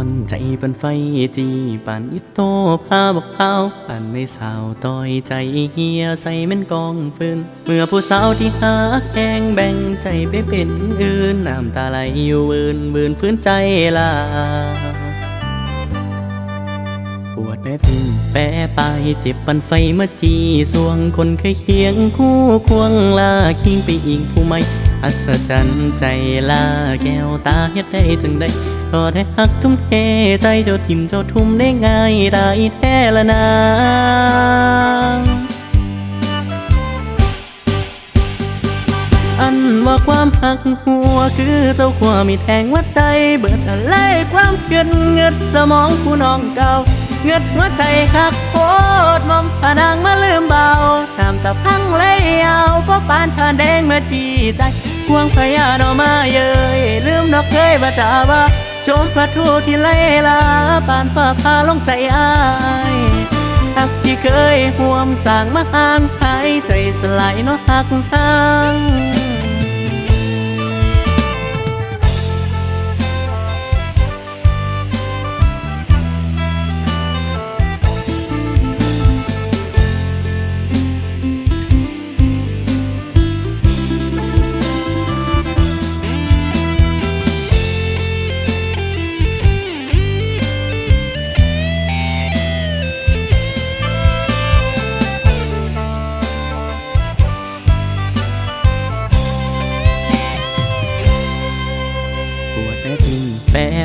อนใจป็นไฟจีป่านอิโตพาบักเผาป่นไม่สาวต่อยใจเหียใส่แมันกองฟืนเมื่อผู้สาวที่หาแหงแบ่งใจไปเป็นอื่นน้ำตาไหลอยู่วืนวืนฟื้นใจลาปวดแม่พึ่งแปะไปเจ็บปันไฟมาจีสวงคนเคยเคียงคู่ควงลาคิงไปอิงผู้ไม่อัศจรรย์ใจลาแก้วตาเฮ็ดได้ถึงได้ รอได้หักทุ่มเทใจเจ้าทิมเจ้าทุ่มได้ง่ายได้แท้ละนางอันว่าความหักหัวคือเจ้าขวามีแทงหัวใจเบิดอะไรความเกินเงิดสมองผู้น้องเก่าเงิดหัวใจคักโคตรมอมผนางมาลืมเบาตามตะพังเลยเอาเพราะปานทานแดงมาจีใจควงพยานออกมาเยยลืมนอกเคยบาจาว่า ชมพระทูที่ไล่ลาปานฟ้าพาลงใจอายหักที่เคยห่วมสร้างมาห่างหายใจสลายเนาะหักทาง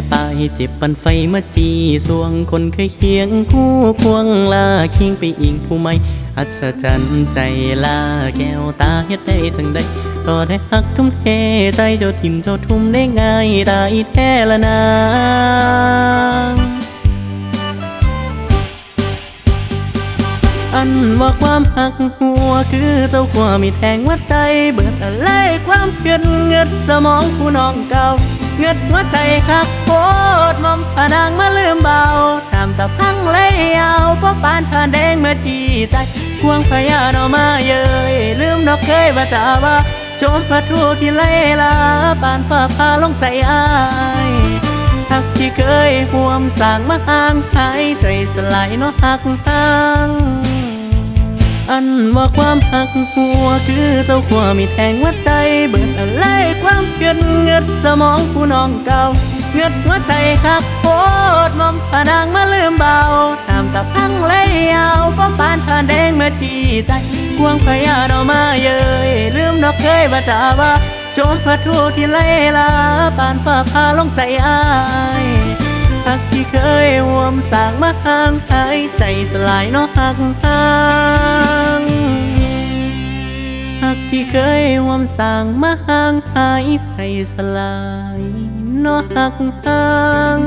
แปะไปเจ็บปันไฟมาจีสวงคนเคยเคียงคู่ควงลาคิงไปอิงผู้ไม่อัศจรรย์ใจลาแก้วตาเฮ็ดได้ทั้งใดต่อได้หักทุ่มเทใจเจ้าทิมเจ้าทุ่มได้ง่ายได้แท้ละนางอันว่าความหักหัวคือเจ้าขวามีแทงหัวใจ เบิดอะไรความเพียนเงิดสมองผู้น้องเก่า เงิดหัวใจคักโคตรมอมผนางมาลืมเบาทำตะพังเลยเอาเพราะปานทานแดงมาจีใจควงพยานมาเยยลืมนอกเคยบาจาว่าชมพระทูที่ไล่ลาปานฟ้าพาลงใจอายหักที่เคยห่วมสางมาห่างหายใจสลายเนาะหักทาง อันว่าความหักหัวคือเจ้าขวมีแทงหัวใจ เบิดอะไรความเกินเงิดสมองผู้น้องเก่าเงิดหัวใจคักโคตรมอมผนางมาลืมเบาตามตะพังเลยเอาป้อมปานทานแดงมาจีใจควงพยานออกมาเยยลืมนอกเคยบาจาว่าชมพระทูที่ไล่ลาปานฟ้าพาลงใจอาย ที่เคยห่วมสางมาห่างหายใจสลายนอกหักห่างหักที่เคยห่วมสางมาห่างหายใจสลายนอกหักห่าง